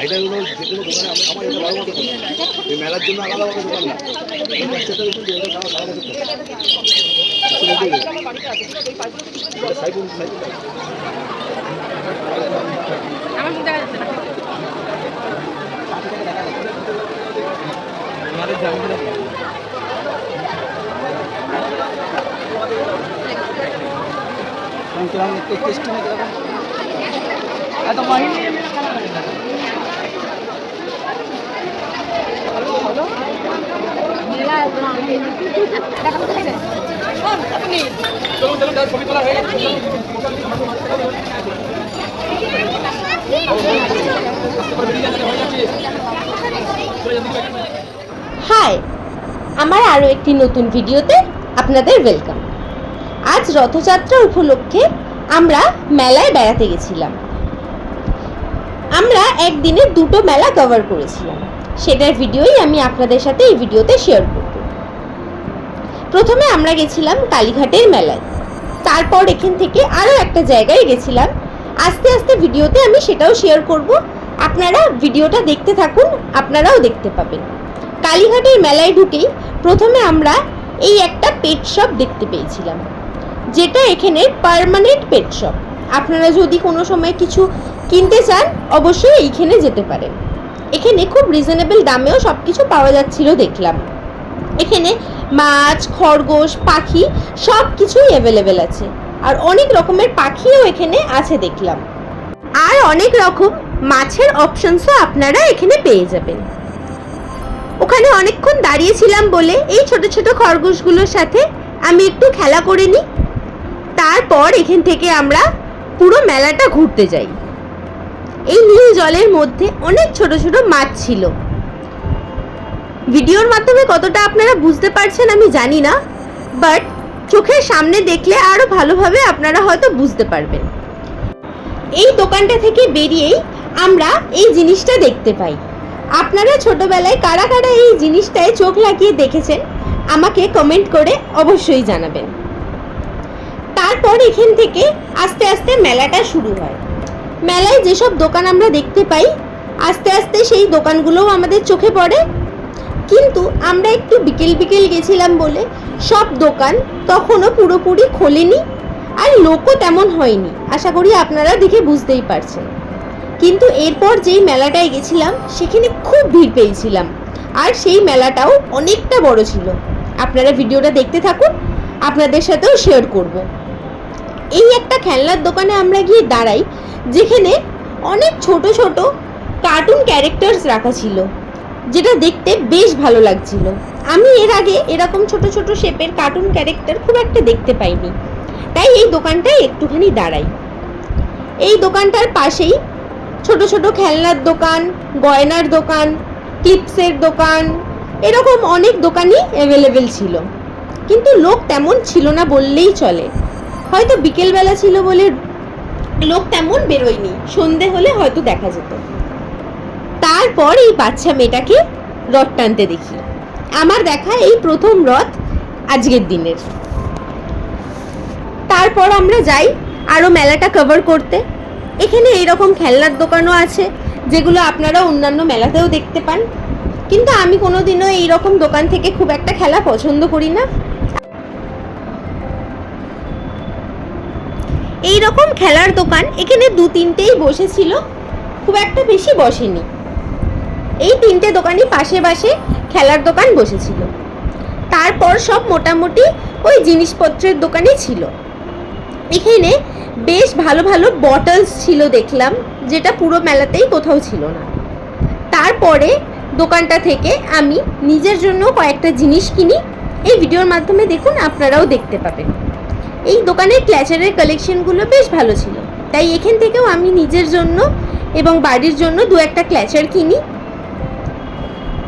আইটাগুলো আমার এটা এই মেলার জন্য আলাদা মতো দোকান না আমার করতে হবে। আসলে এটাই। এটা সাইকেল সাইকেল হাই, আমার আরও একটি নতুন ভিডিওতে আপনাদের ওয়েলকাম আজ রথযাত্রা উপলক্ষে আমরা মেলায় বেড়াতে গেছিলাম। আমরা একদিনে দুটো মেলা কভার করেছিলাম। সেটার ভিডিওই আমি আপনাদের সাথে এই ভিডিওতে শেয়ার করব। প্রথমে আমরা গেছিলাম কালীঘাটের মেলায়। তারপর এখান থেকে আরও একটা জায়গায় গেছিলাম। আস্তে আস্তে ভিডিওতে আমি সেটাও শেয়ার করব। আপনারা ভিডিওটা দেখতে থাকুন, আপনারাও দেখতে পাবেন। কালীঘাটের মেলায় ঢুকেই প্রথমে আমরা এই একটা পেট শপ দেখতে পেয়েছিলাম, যেটা এখানে পার্মানেন্ট পেট শপ আপনারা যদি কোনো সময় কিছু কিনতে চান, অবশ্যই এইখানে যেতে পারেন। এখানে খুব রিজনেবল দামেও সব কিছু পাওয়া যাচ্ছিল দেখলাম। এখানে মাছ, খরগোশ, পাখি সব কিছুই অ্যাভেলেবেল আছে। আর অনেক রকমের পাখিও এখানে আছে দেখলাম। আর অনেক রকম মাছের অপশনসও আপনারা এখানে পেয়ে যাবেন। ওখানে অনেকক্ষণ দাঁড়িয়েছিলাম বলে এই ছোট ছোট খরগোশগুলোর সাথে আমি একটু খেলা করে নিই। তারপর এখান থেকে আমরা পুরো মেলাটা ঘুরতে যাই। এই নীল জলের মধ্যে অনেক ছোট ছোট মাছ ছিল। ভিডিওর মাধ্যমে কতটা আপনারা বুঝতে পারছেন আমি জানি না বাট চোখের সামনে দেখলে আরও ভালোভাবে আপনারা হয়তো বুঝতে পারবেন। এই দোকানটা থেকে বেরিয়েই আমরা এই জিনিসটা দেখতে পাই। আপনারা ছোটবেলায় কারা কারা এই জিনিসটায় চোখ লাগিয়ে দেখেছেন, আমাকে কমেন্ট করে অবশ্যই জানাবেন। তারপর এখান থেকে আস্তে আস্তে মেলাটা শুরু হয়। মেলায় যেসব দোকান আমরা দেখতে পাই, আস্তে আস্তে সেই দোকানগুলোও আমাদের চোখে পড়ে। কিন্তু আমরা একটু বিকেল বিকেল গেছিলাম বলে সব দোকান তখনও পুরোপুরি খোলেনি আর লোকও তেমন হয়নি। আশা করি আপনারা দেখে বুঝতেই পারছেন। কিন্তু এরপর যেই মেলাটায় গেছিলাম, সেখানে খুব ভিড় পেয়েছিলাম। আর সেই মেলাটাও অনেকটা বড় ছিল। আপনারা ভিডিওটা দেখতে থাকুন, আপনাদের সাথেও শেয়ার করব। এই একটা খেলনার দোকানে আমরা গিয়ে দাঁড়াই, যেখানে অনেক ছোট ছোট কার্টুন ক্যারেক্টার্স রাখা ছিল। যেটা দেখতে বেশ ভালো লাগছিল। আমি এর আগে এরকম ছোট ছোট শেপের কার্টুন ক্যারেক্টার খুব একটা দেখতে পাইনি। তাই এই দোকানটায় একটুখানি দাঁড়াই। এই দোকানটার পাশেই ছোট ছোট খেলনার দোকান, গয়নার দোকান, ক্লিপসের দোকান, এরকম অনেক দোকানই অ্যাভেলেবেল ছিল। কিন্তু লোক তেমন ছিল না বললেই চলে। হয়তো বিকেলবেলা ছিল বলে লোক তেমন বেরোয়নি। সন্ধে হলে হয়তো দেখা যেত। তারপর এই বাচ্চা মেয়েটাকে রথ টানতে দেখি। আমার দেখা এই প্রথম রথ আজকের দিনের। তারপর আমরা যাই আরও মেলাটা কভার করতে। এখানে এইরকম খেলনার দোকানও আছে, যেগুলো আপনারা অন্যান্য মেলাতেও দেখতে পান। কিন্তু আমি কোনোদিনও এইরকম দোকান থেকে খুব একটা খেলা পছন্দ করি না। এই রকম খেলার দোকান এখানে দু তিনটেই বসেছিল, খুব একটা বেশি বসেনি। এই তিনটে দোকানই পাশে পাশে খেলার দোকান বসেছিল। তারপর সব মোটামুটি ওই জিনিসপত্রের দোকানই ছিল। এখানে বেশ ভালো ভালো বটলস ছিল দেখলাম, যেটা পুরো মেলাতেই কোথাও ছিল না। তারপরে দোকানটা থেকে আমি নিজের জন্য কয়েকটা জিনিস কিনি। এই ভিডিওর মাধ্যমে দেখুন আপনারাও দেখতে পাবেন। এই দোকানের ক্ল্যাচারের কালেকশনগুলো বেশ ভালো ছিল। তাই এখান থেকেও আমি নিজের জন্য এবং বাড়ির জন্য দু একটা ক্ল্যাচার কিনি।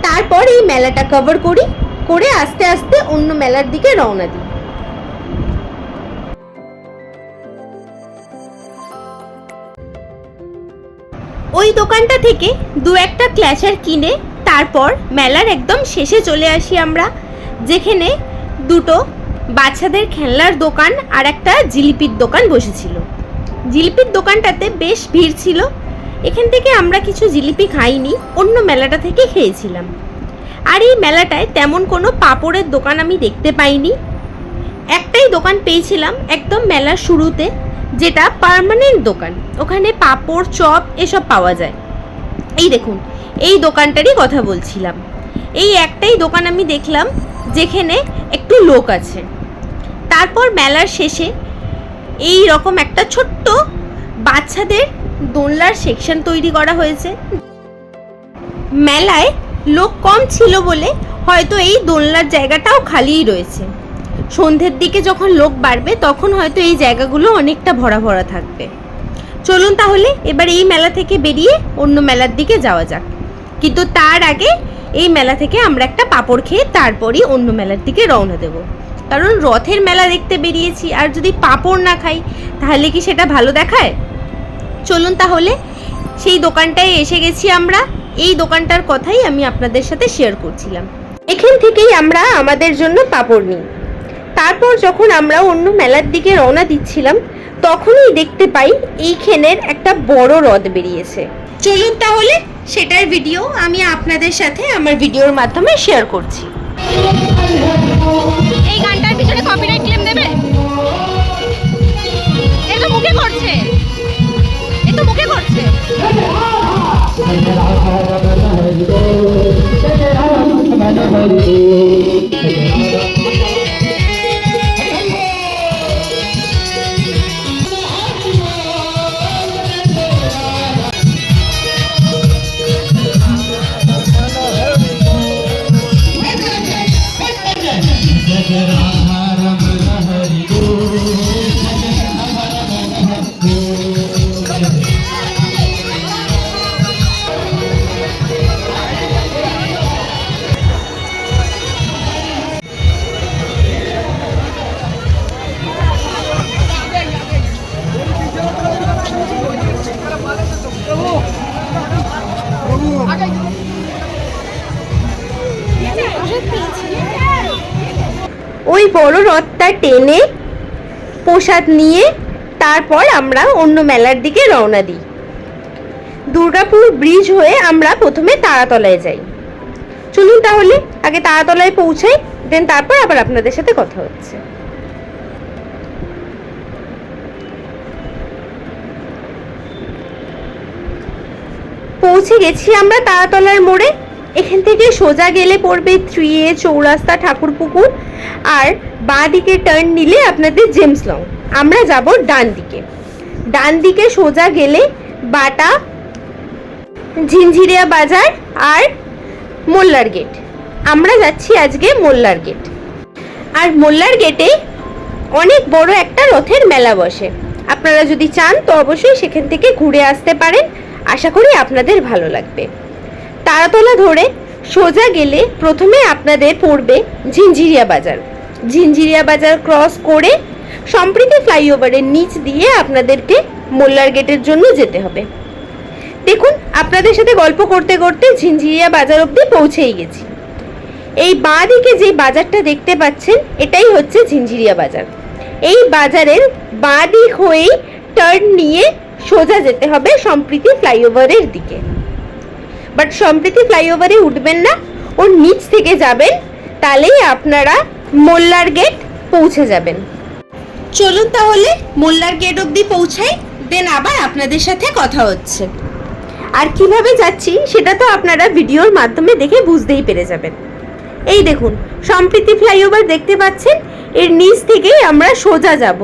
তারপর এই মেলাটা কভার করি, করে আস্তে আস্তে অন্য মেলার দিকে রওনা দিই। ওই দোকানটা থেকে দু একটা ক্ল্যাশার কিনে তারপর মেলার একদম শেষে চলে আসি আমরা, যেখানে দুটো বাচ্চাদের খেলনার দোকান আর একটা জিলিপির দোকান বসেছিল। জিলিপির দোকানটাতে বেশ ভিড় ছিল এখান থেকে আমরা কিছু জিলিপি খাইনি, অন্য মেলাটা থেকে খেয়েছিলাম। আর এই মেলাটায় তেমন কোনো পাপড়ের দোকান আমি দেখতে পাইনি। একটাই দোকান পেয়েছিলাম একদম মেলার শুরুতে, যেটা পার্মানেন্ট দোকান। ওখানে পাপড়, চপ এসব পাওয়া যায়। এই দেখুন, এই দোকানটারই কথা বলছিলাম। এই একটাই দোকান আমি দেখলাম, যেখানে একটু লোক আছে। তারপর মেলার শেষে এই রকম একটা ছোট্ট বাচ্চাদের দোলনার সেকশন তৈরি করা হয়েছে। মেলায় লোক কম ছিল বলে হয়তো এই দোলনার জায়গাটাও খালিই রয়েছে। সন্ধ্যের দিকে যখন লোক বাড়বে, তখন হয়তো এই জায়গাগুলো অনেকটা ভরা ভরা থাকবে। চলুন তাহলে এবার এই মেলা থেকে বেরিয়ে অন্য মেলার দিকে যাওয়া যাক। কিন্তু তার আগে এই মেলা থেকে আমরা একটা পাঁপড় খেয়ে তারপরই অন্য মেলার দিকে রওনা দেব। কারণ রথের মেলা দেখতে বেরিয়েছি, আর যদি পাঁপড় না খাই, তাহলে কি সেটা ভালো দেখায়? চলুন তাহলে, সেই দোকানটায় এসে গেছি আমরা। এই দোকানটার কথাই আমি আপনাদের সাথে শেয়ার করছিলাম। এখান থেকেই আমরা আমাদের জন্য পাপড় নিই। তারপর যখন আমরা অন্য মেলার দিকে রওনা দিচ্ছিলাম, তখনই দেখতে পাই এইখানের একটা বড় হ্রদ বেরিয়েছে। চলুন তাহলে সেটার ভিডিও আমি আপনাদের সাথে আমার ভিডিওর মাধ্যমে শেয়ার করছি। এই গানটার পিছনে কপিরাইট ক্লেম দেবে? এ তো মুখে করছে করছে ওই বড় রথটা টেনে প্রসাদ নিয়ে তারপর আমরা অন্য মেলার দিকে রওনা দিই। দুর্গাপুর ব্রিজ হয়ে আমরা প্রথমে তারাতলায় যাই। চলুন তাহলে আগে তারাতলায় পৌঁছাই দেন তারপর আবার আপনাদের সাথে কথা হচ্ছে। পৌঁছে গেছি আমরা তারাতলার মোড়ে। এখান থেকে সোজা গেলে পড়বে থ্রি এ চৌরাস্তা ঠাকুরপুকুর আর বাঁ দিকে টার্ন নিলে আপনাদের জেমস লং আমরা যাব ডান দিকে। ডান দিকে সোজা গেলে বাটা, ঝিনঝিরিয়া বাজার আর মোল্লার গেট আমরা যাচ্ছি আজকে মোল্লার গেট আর মোল্লার গেটে অনেক বড় একটা রথের মেলা বসে। আপনারা যদি চান তো অবশ্যই সেখান থেকে ঘুরে আসতে পারেন। আশা করি আপনাদের ভালো লাগবে। তারাতলা ধরে সোজা গেলে প্রথমে আপনাদের পড়বে ঝিঞ্ঝিরিয়া বাজার। ঝিঞ্ঝিরিয়া বাজার ক্রস করে সম্প্রীতি ফ্লাইওভারের নিচ দিয়ে আপনাদেরকে মোল্লার গেটের জন্য যেতে হবে। দেখুন, আপনাদের সাথে গল্প করতে করতে ঝিঞ্ঝিরিয়া বাজার অবধি পৌঁছেই গেছি। এই বাঁ দিকে যে বাজারটা দেখতে পাচ্ছেন, এটাই হচ্ছে ঝিঞ্ঝিরিয়া বাজার। এই বাজারের বাঁ দিক হয়েই টার্ন নিয়ে সোজা যেতে হবে সম্প্রীতি ফ্লাইওভারের দিকে। বাট সম্প্রীতি ফ্লাইওভারে উঠবেন না, ওর নিচ থেকে যাবেন, তাহলেই আপনারা মোল্লার গেট পৌঁছে যাবেন। চলুন তাহলে মোল্লার গেট অবধি পৌঁছাই দেন আবার আপনাদের সাথে কথা হচ্ছে। আর কীভাবে যাচ্ছি, সেটা তো আপনারা ভিডিওর মাধ্যমে দেখে বুঝতেই পেরে যাবেন। এই দেখুন, সম্প্রীতি ফ্লাইওভার দেখতে পাচ্ছেন, এর নিচ থেকেই আমরা সোজা যাব।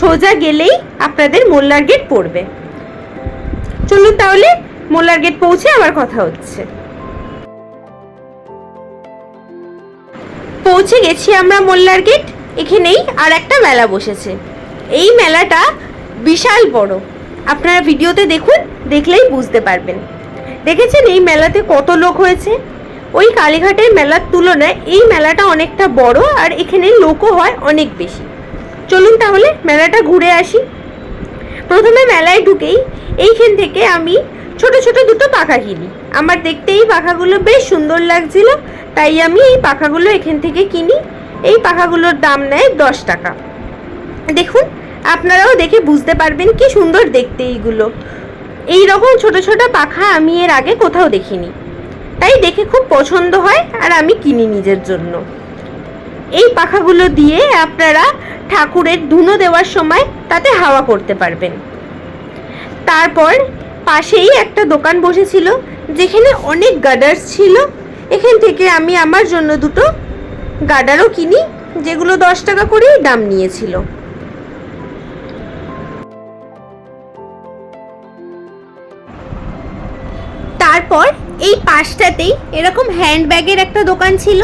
সোজা গেলেই আপনাদের মোল্লার গেট পড়বে। চলুন তাহলে মোল্লার গেট পৌঁছে আবার কথা হচ্ছে। পৌঁছে গেছি আমরা মোল্লার গেট এখানেই আর একটা মেলা বসেছে। এই মেলাটা বিশাল বড়। আপনারা ভিডিওতে দেখুন, দেখলেই বুঝতে পারবেন। দেখেছেন এই মেলাতে কত লোক হয়েছে? ওই কালীঘাটের মেলার তুলনায় এই মেলাটা অনেকটা বড় আর এখানে লোকও হয় অনেক বেশি। চলুন তাহলে মেলাটা ঘুরে আসি। প্রথমে মেলায় ঢুকেই এইখান থেকে আমি ছোট ছোট দুটো পাখা কিনি। আমার দেখতে এই পাখাগুলো বেশ সুন্দর লাগছিল, তাই আমি এই পাখাগুলো এখান থেকে কিনি। এই পাখাগুলোর দাম নেয় দশ টাকা। দেখুন, আপনারাও দেখে বুঝতে পারবেন কি সুন্দর দেখতে এইগুলো। এই রকম ছোট ছোট পাখা আমি এর আগে কোথাও দেখিনি। তাই দেখে খুব পছন্দ হয় আর আমি কিনি নিজের জন্য। এই পাখাগুলো দিয়ে আপনারা ঠাকুরের ধুনো দেওয়ার সময় তাতে হাওয়া করতে পারবেন। তারপর পাশেই একটা দোকান বসেছিল, যেখানে অনেক গার্ডার্স ছিল। এখান থেকে আমি আমার জন্য দুটো গার্ডারও কিনি, যেগুলো দশ টাকা করেই দাম নিয়েছিল। তারপর এই পাশটাতেই এরকম হ্যান্ডব্যাগের একটা দোকান ছিল,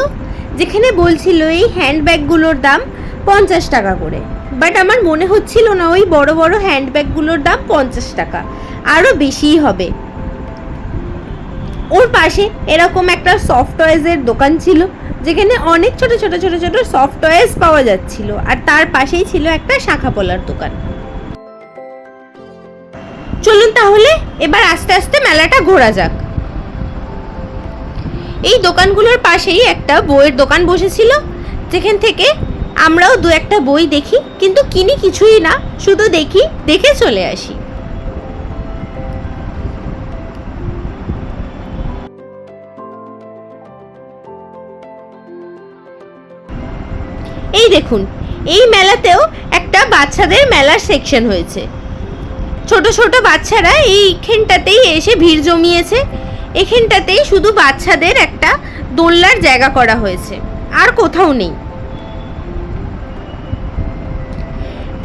যেখানে বলছিল এই হ্যান্ডব্যাগগুলোর দাম পঞ্চাশ টাকা করে। বাট আমার মনে হচ্ছিল না ওই বড় বড় হ্যান্ডব্যাগগুলোর দাম পঞ্চাশ টাকা। আরও বেশিই হবে। ওর পাশে এরকম একটা সফট টয়েজের দোকান ছিল, যেখানে অনেক ছোট ছোট ছোট ছোট সফট টয়েস পাওয়া যাচ্ছিল, আর তার পাশেই ছিল একটা শাখা পলার দোকান। চলুন তাহলে এবার আস্তে আস্তে মেলাটা ঘোরা যাক। এই দোকানগুলোর পাশেই একটা বইয়ের দোকান বসেছিল, যেখান থেকে আমরাও দু একটা বই দেখি, কিন্তু কিনি কিছুই না, শুধু দেখি, দেখে চলে আসি। দেখুন, এই মেলাতেও একটা বাচ্চাদের মেলার সেকশন হয়েছে। ছোট ছোট বাচ্চারা এইখানটাতেই এসে ভিড় জমিয়েছে। এখানটাতেই শুধু বাচ্চাদের একটা দোলনার জায়গা করা হয়েছে, আর কোথাও নেই।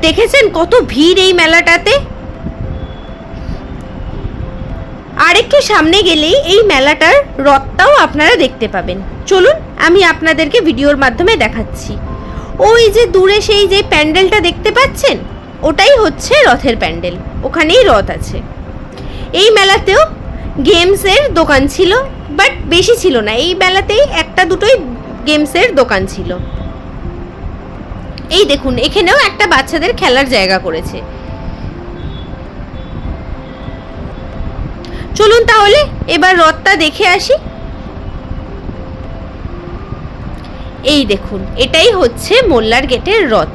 দেখেছেন কত ভিড় এই মেলাটাতে? আর একটু সামনে গেলেই এই মেলাটার রথটাও আপনারা দেখতে পাবেন। চলুন, আমি আপনাদেরকে ভিডিওর মাধ্যমে দেখাচ্ছি। ওই যে দূরে সেই যে প্যান্ডেলটা দেখতে পাচ্ছেন? ওটাই হচ্ছে রথের প্যান্ডেল। ওখানেই রথ আছে। এই মেলাতেও গেমসের দোকান ছিল, বাট বেশি ছিল না। এই মেলাতেই একটা দুটোই গেমসের দোকান ছিল। এই দেখুন, এখানেও একটা বাচ্চাদের খেলার জায়গা করেছে। চলুন তাহলে, এবার রথটা দেখে আসি। এই দেখুন, এটাই হচ্ছে মোল্লার গেটের রথ।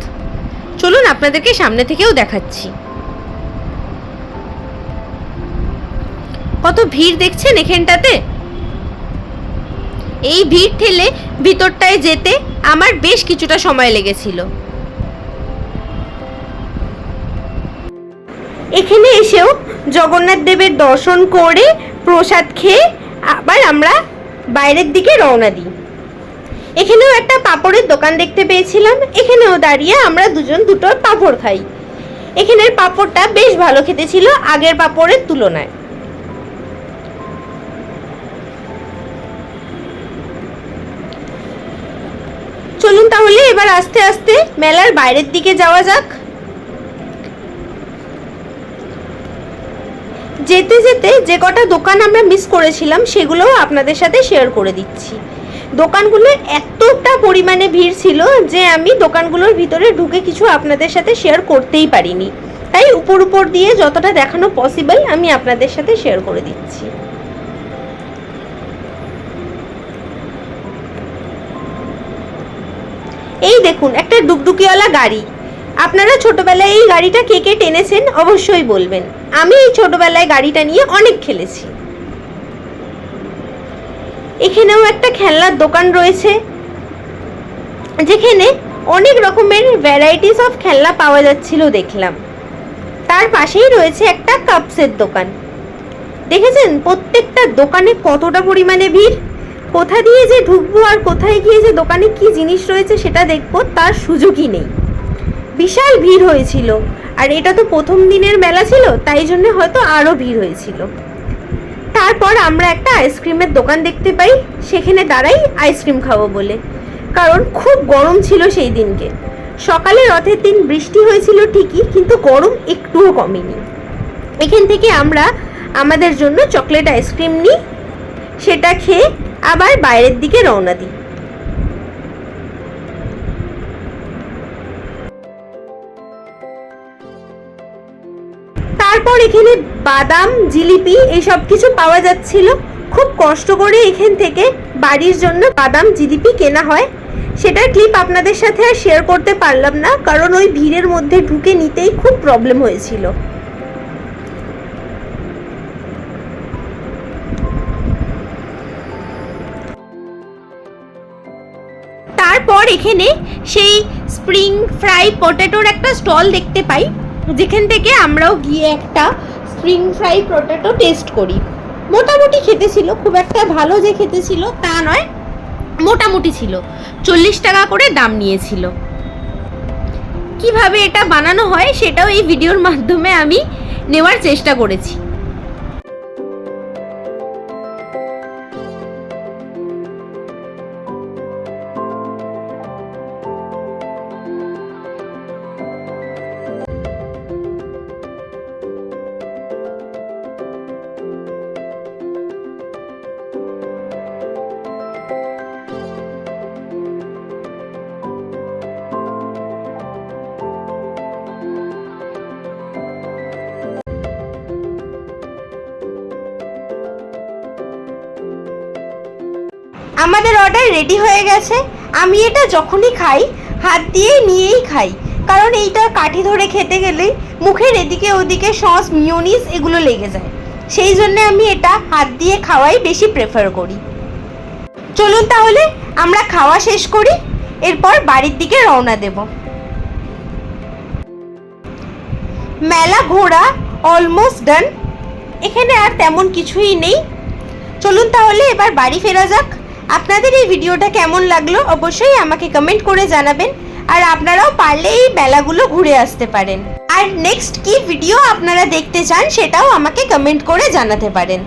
চলুন আপনাদেরকে সামনে থেকেও দেখাচ্ছি। কত ভিড় দেখছেন এখানটাতে? এই ভিড় ঠেলে ভিতরটায় যেতে আমার বেশ কিছুটা সময় লেগেছিল। এখানে এসেও জগন্নাথ দেবের দর্শন করে প্রসাদ খেয়ে আবার আমরা বাইরের দিকে রওনা দিই। এখানেও একটা পাপড়ের দোকান দেখতে পেয়েছিলাম। এখানেও দাঁড়িয়ে আমরা দুজন দুটো পাপড় খাই। এখানের পাপড়টা বেশ ভালো খেতে ছিল আগের পাপড়ের তুলনায়। চলুন তাহলে এবার আস্তে আস্তে মেলার বাইরের দিকে যাওয়া যাক। যেতে যেতে যে কটা দোকান আমরা মিস করেছিলাম, সেগুলোও আপনাদের সাথে শেয়ার করে দিচ্ছি। দোকানগুলো এতটা পরিমাণে ভিড় ছিল যে আমি দোকানগুলোর ভিতরে ঢুকে কিছু আপনাদের সাথে শেয়ার করতেই পারিনি। তাই উপর উপর দিয়ে যতটা দেখানো পসিবল আমি আপনাদের সাথে শেয়ার করে দিচ্ছি। এই দেখুন, একটা ডুকডুকিওয়ালা গাড়ি। আপনারা ছোটবেলায় এই গাড়িটা কে কে টেনেছেন অবশ্যই বলবেন। আমি এই ছোটবেলায় গাড়িটা নিয়ে অনেক খেলেছি। এখানেও একটা খেলনার দোকান রয়েছে, যেখানে অনেক রকমের ভ্যারাইটিস অফ খেলনা পাওয়া যাচ্ছিল দেখলাম। তার পাশেই রয়েছে একটা কাপসের দোকান। দেখেছেন? প্রত্যেকটা দোকানে কতটা পরিমাণে ভিড়? কোথা দিয়ে যে ঢুকবো আর কোথায় গিয়ে যে দোকানে কি জিনিস রয়েছে সেটা দেখব, তার সুযোগই নেই। বিশাল ভিড় হয়েছিল। আর এটা তো প্রথম দিনের মেলা ছিল, তাই জন্য হয়তো আরও ভিড় হয়েছিল। তারপর আমরা একটা আইসক্রিমের দোকান দেখতে পাই, সেখানে দাঁড়াই আইসক্রিম খাব বলে। কারণ খুব গরম ছিল সেই দিনকে। সকালে রথের দিন বৃষ্টি হয়েছিল ঠিকই, কিন্তু গরম একটুও কমেনি। এখান থেকে আমরা আমাদের জন্য চকলেট আইসক্রিম নিই, সেটা খেয়ে আবার বাইরের দিকে রওনা দিই। তারপর এখানে বাদাম, জিলিপি এইসব কিছু পাওয়া যাচ্ছিল। খুব কষ্ট করে এখান থেকে বাড়ির জন্য বাদাম, জিলিপি কেনা হয়। সেটার ক্লিপ আপনাদের সাথে আর শেয়ার করতে পারলাম না, কারণ ওই ভিড়ের মধ্যে ঢুকে নিতেই খুব প্রবলেম হয়েছিল। তারপর এখানে সেই স্প্রিং ফ্রাই পটেটোর একটা স্টল দেখতে পাই। যেখান থেকে আমরাও গিয়ে একটা স্প্রিং ফ্রাই পটেটো টেস্ট করি। মোটামুটি খেতে ছিল, খুব একটা ভালো যে খেতে ছিল তা নয়, মোটামুটি ছিল। চল্লিশ টাকা করে দাম নিয়েছিল। কীভাবে এটা বানানো হয় সেটাও এই ভিডিওর মাধ্যমে আমি নেওয়ার চেষ্টা করেছি। আমাদের অর্ডার রেডি হয়ে গেছে। আমি এটা যখনই খাই, হাত দিয়ে নিয়েই খাই। কারণ এইটা কাঠি ধরে খেতে গেলেই মুখের এদিকে ওদিকে সস মিওনিস এগুলো লেগে যায়। সেই জন্য আমি এটা হাত দিয়ে খাওয়াই বেশি প্রেফার করি। চলুন তাহলে আমরা খাওয়া শেষ করি, এরপর বাড়ির দিকে রওনা দেব। মেলা ঘোরা অলমোস্ট ডান এখানে আর তেমন কিছুই নেই। চলুন তাহলে এবার বাড়ি ফেরা যাক। আপনাদের এই ভিডিওটা কেমন লাগল অবশ্যই আমাকে কমেন্ট করে জানাবেন। আর আপনারাও পারলে এই বেলাগুলো ঘুরে আসতে পারেন। আর নেক্সট কি ভিডিও আপনারা দেখতে চান সেটাও আমাকে কমেন্ট করে জানাতে পারেন।